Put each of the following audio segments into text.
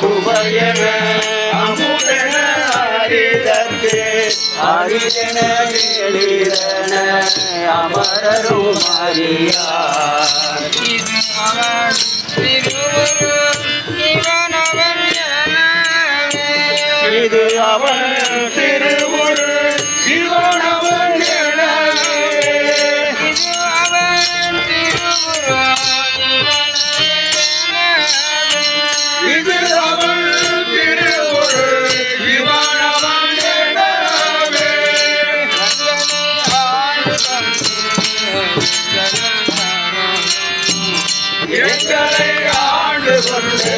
சுவையன அமுதன அரிதற்கு. அரிதன வெளிதன அமரரும் இது அவன் திருவுரு எங்களை ஆண்டு கொண்டு.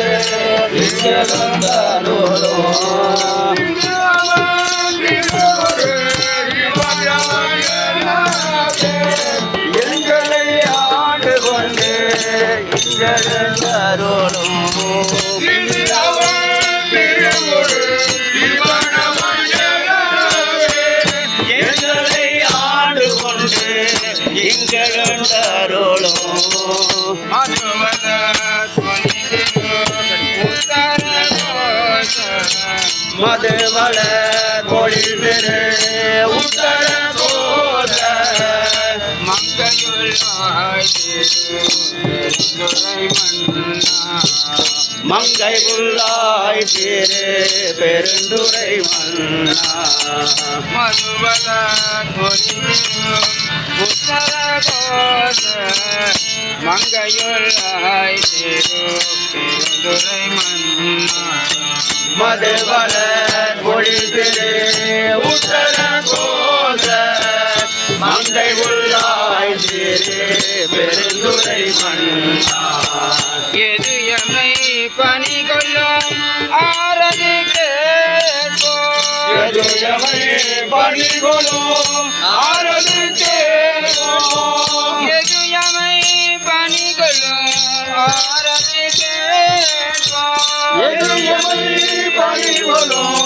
எங்களை ஆண்டு கொண்டு இங்கழந்தாரோளும் மதுவள தொழில் பெரு உத்தர கோத மங்கை உள்ளாய் திரு பெருந்துரை மன்னா மங்கையுள்ளாய் திருந்துரை மன்னா மதுவள தொழில் உத்தர கோத மங்கை உள்ளாய் திரு பெருந்துரை மன்னா எது எம்மை பணி கொள்ளும் ஆரதி கேட்போம் எதுயமை பணிகொளும் ஆரது கேட்போம் எது எம்மை பணி கொள்ளும் ஆரதி கேட்போம் எதுயமை பணிகொளும்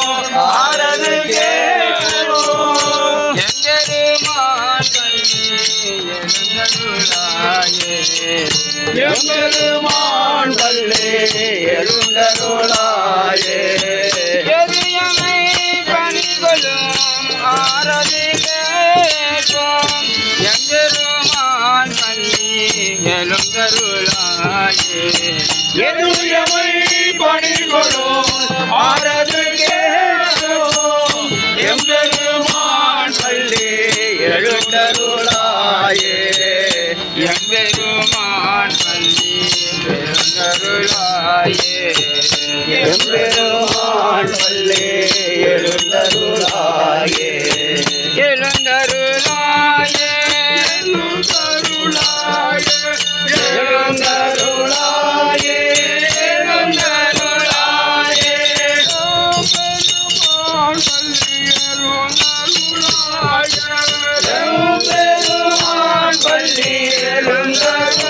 ஆரது கேட்போம் எம்பெருமான் பள்ளி எழுந்தருளாயே எழுந்தருளாயே எதுயமை பணிகொளும் ஆரது கேட்போம் எம்பெருமான் பல்லே எழுந்தருளாயே எம்பெருமான் பள்ளி எழுந்தருளாயே எம்பெருமான் பல்லே எழுந்தருளாயே Yeah.